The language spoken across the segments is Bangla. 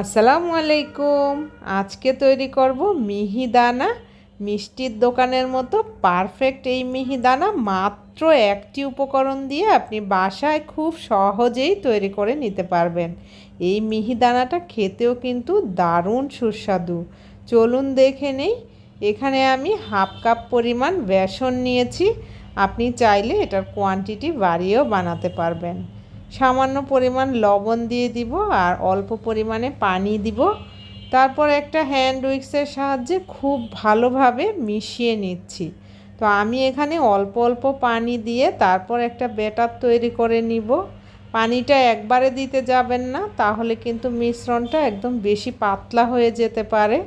আসসালামু আলাইকুম। আজকে তৈরি করব মিহিদানা মিষ্টির দোকানের মতো পারফেক্ট এই মিহিদানা মাত্র একটি উপকরণ দিয়ে আপনি বাসায় খুব সহজেই তৈরি করে নিতে পারবেন। এই মিহিদানাটা খেতেও কিন্তু দারুণ সুস্বাদু। চলুন দেখে নেই। এখানে আমি হাফ কাপ পরিমাণ বেসন নিয়েছি। আপনি চাইলে এটার কোয়ান্টিটি বাড়িয়েও বানাতে পারবেন। সামান্য পরিমাণ লবণ দিয়ে দিব আর অল্প পরিমাণে পানি দিব। তারপর একটা হ্যান্ড উইক্সের সাহায্যে খুব ভালোভাবে মিশিয়ে নিচ্ছি। তো আমি এখানে অল্প অল্প পানি দিয়ে তারপর একটা ব্যাটার তৈরি করে নিব। পানিটা একবারে দিতে যাবেন না, তাহলে কিন্তু মিশ্রণটা একদম বেশি পাতলা হয়ে যেতে পারে।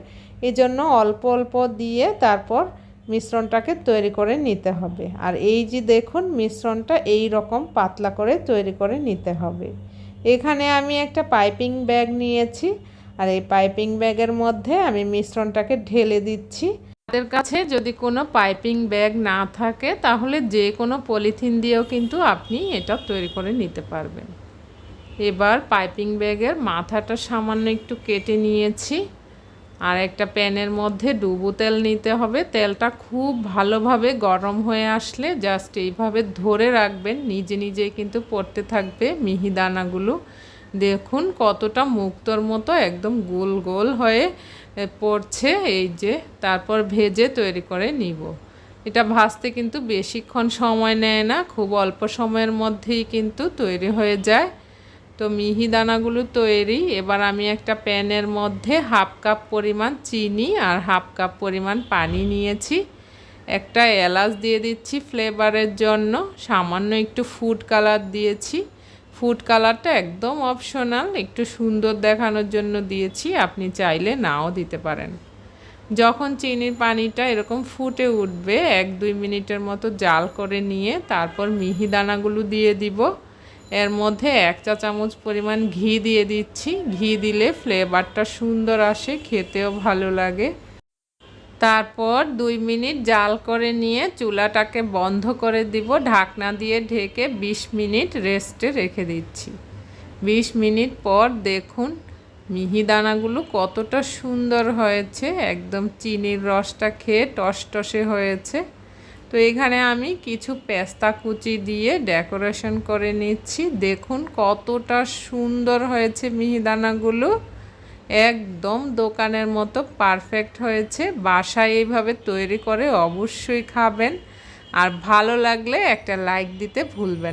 এজন্য অল্প অল্প দিয়ে তারপর মিশ্রণটাকে তৈরি করে নিতে হবে। আর এই যে দেখুন, মিশ্রণটা এই রকম পাতলা করে তৈরি করে নিতে হবে। এখানে আমি একটা পাইপিং ব্যাগ নিয়েছি। আর এই পাইপিং ব্যাগের মধ্যে আমি মিশ্রণটাকে ঢেলে দিচ্ছি। তাদের কাছে যদি কোনো পাইপিং ব্যাগ না থাকে, তাহলে যে কোনো পলিথিন দিয়েও কিন্তু আপনি এটা তৈরি করে নিতে পারবেন। এবার পাইপিং ব্যাগের মাথাটা সামান্য একটু কেটে নিয়েছি। আর একটা প্যানের মধ্যে ডুবু তেল নিতে হবে। তেলটা খুব ভালোভাবে গরম হয়ে আসলে জাস্ট এইভাবে ধরে রাখবেন। নিজে নিজে কিন্তু পড়তে থাকবে মিহিদানাগুলো দেখুন কতটা মুক্তর মতো একদম গোল গোল হয়ে পড়ছে এই যে, তারপর ভেজে তৈরি করে নিব। এটা ভাজতে কিন্তু বেশিক্ষণ সময় নেয় না, খুব অল্প সময়ের মধ্যেই কিন্তু তৈরি হয়ে যায়। তো মিহিদানাগুলো তৈরি। এবার আমি একটা প্যানের মধ্যে হাফ কাপ পরিমাণ চিনি আর হাফ কাপ পরিমাণ পানি নিয়েছি। একটা এলাচ দিয়ে দিচ্ছি ফ্লেভারের জন্য। সামান্য একটু ফুড কালার দিয়েছি। ফুড কালারটা একদম অপশনাল, একটু সুন্দর দেখানোর জন্য দিয়েছি। আপনি চাইলে নাও দিতে পারেন। যখন চিনির পানিটা এরকম ফুটে উঠবে, এক দুই মিনিটের মতো জাল করে নিয়ে তারপর মিহিদানাগুলো দিয়ে দিব। এর মধ্যে এক চা চামচ পরিমাণ ঘি দিয়ে দিচ্ছি। ঘি দিলে ফ্লেভারটা সুন্দর আসে, খেতেও ভালো লাগে। তারপর দুই মিনিট জাল করে নিয়ে চুলাটাকে বন্ধ করে দিব। ঢাকনা দিয়ে ঢেকে ২০ মিনিট রেস্টে রেখে দিচ্ছি। ২০ মিনিট পর দেখুন মিহিদানাগুলো কতটা সুন্দর হয়েছে। একদম চিনির রসটা খেয়ে টসটসে হয়েছে। তো এখানে আমি কিছু পেস্তা কুচি দিয়ে ডেকোরেশন করে নিচ্ছি। দেখুন কতটা সুন্দর হয়েছে মিহিদানাগুলো। একদম দোকানের মতো পারফেক্ট হয়েছে। বাসায় এইভাবে তৈরি করে অবশ্যই খাবেন। আর ভালো লাগলে একটা লাইক দিতে ভুলবেন